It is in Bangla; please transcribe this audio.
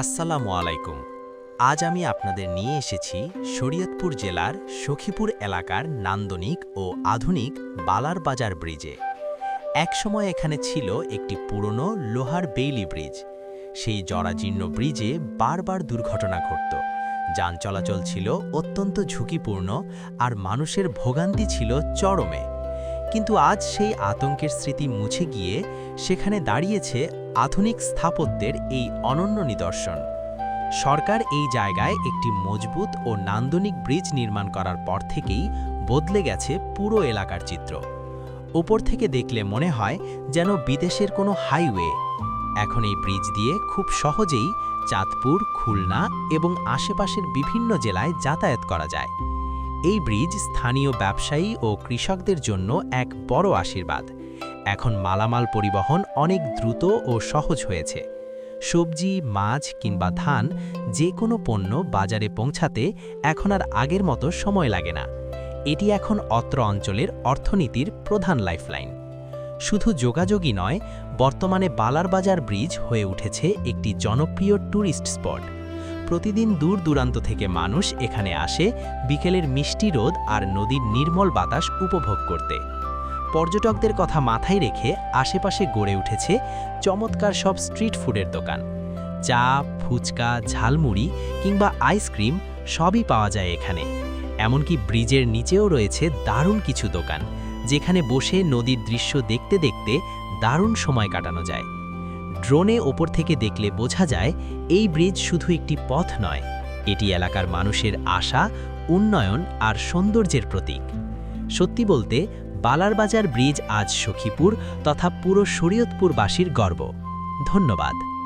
আসসালামু আলাইকুম। আজ আমি আপনাদের নিয়ে এসেছি শরীয়তপুর জেলার সখীপুর এলাকার নান্দনিক ও আধুনিক বালার বাজার ব্রিজে। একসময় এখানে ছিল একটি পুরনো লোহার বেইলি ব্রিজ। সেই জরাজীর্ণ ব্রিজে বারবার দুর্ঘটনা ঘটত। যান চলাচল ছিল অত্যন্ত ঝুঁকিপূর্ণ আর মানুষের ভোগান্তি ছিল চরমে। কিন্তু আজ সেই আতঙ্কের স্মৃতি মুছে গিয়ে সেখানে দাঁড়িয়েছে আধুনিক স্থাপত্যের এই অনন্য নিদর্শন। সরকার এই জায়গায় একটি মজবুত ও নান্দনিক ব্রিজ নির্মাণ করার পর থেকেই বদলে গেছে পুরো এলাকার চিত্র। ওপর থেকে দেখলে মনে হয় যেন বিদেশের কোনো হাইওয়ে। এখন এই ব্রিজ দিয়ে খুব সহজেই চাঁদপুর, খুলনা এবং আশেপাশের বিভিন্ন জেলায় যাতায়াত করা যায়। এই ব্রিজ স্থানীয় ব্যবসায়ী ও কৃষকদের জন্য এক বড় আশীর্বাদ। এখন মালামাল পরিবহন অনেক দ্রুত ও সহজ হয়েছে। সবজি, মাছ কিংবা ধান যে কোনো পণ্য বাজারে পৌঁছাতে এখন আর আগের মতো সময় লাগে না। এটি এখন অত্র অঞ্চলের অর্থনীতির প্রধান লাইফলাইন। শুধু যোগাযোগই নয়, বর্তমানে বালার বাজার ব্রিজ হয়ে উঠেছে একটি জনপ্রিয় ট্যুরিস্ট স্পট। প্রতিদিন দূর দূরান্ত থেকে মানুষ এখানে আসে, বিকেলের মিষ্টি রোদ আর নদীর নির্মল বাতাস উপভোগ করতে। পর্যটকদের কথা মাথায় রেখে আশেপাশে গড়ে উঠেছে চমৎকার সব স্ট্রিট ফুডের দোকান। চা, ফুচকা, ঝালমুড়ি কিংবা আইসক্রিম সবই পাওয়া যায় এখানে। এমনকি ব্রিজের নিচেও রয়েছে দারুণ কিছু দোকান, যেখানে বসে নদীর দৃশ্য দেখতে দেখতে দারুণ সময় কাটানো যায়। ড্রোনে ওপর থেকে দেখলে বোঝা যায়, এই ব্রিজ শুধু একটি পথ নয়, এটি এলাকার মানুষের আশা, উন্নয়ন আর সৌন্দর্যের প্রতীক। সত্যি বলতে বালারবাজার ব্রিজ আজ সখীপুর তথা পুরো শরীয়তপুরবাসীর গর্ব। ধন্যবাদ।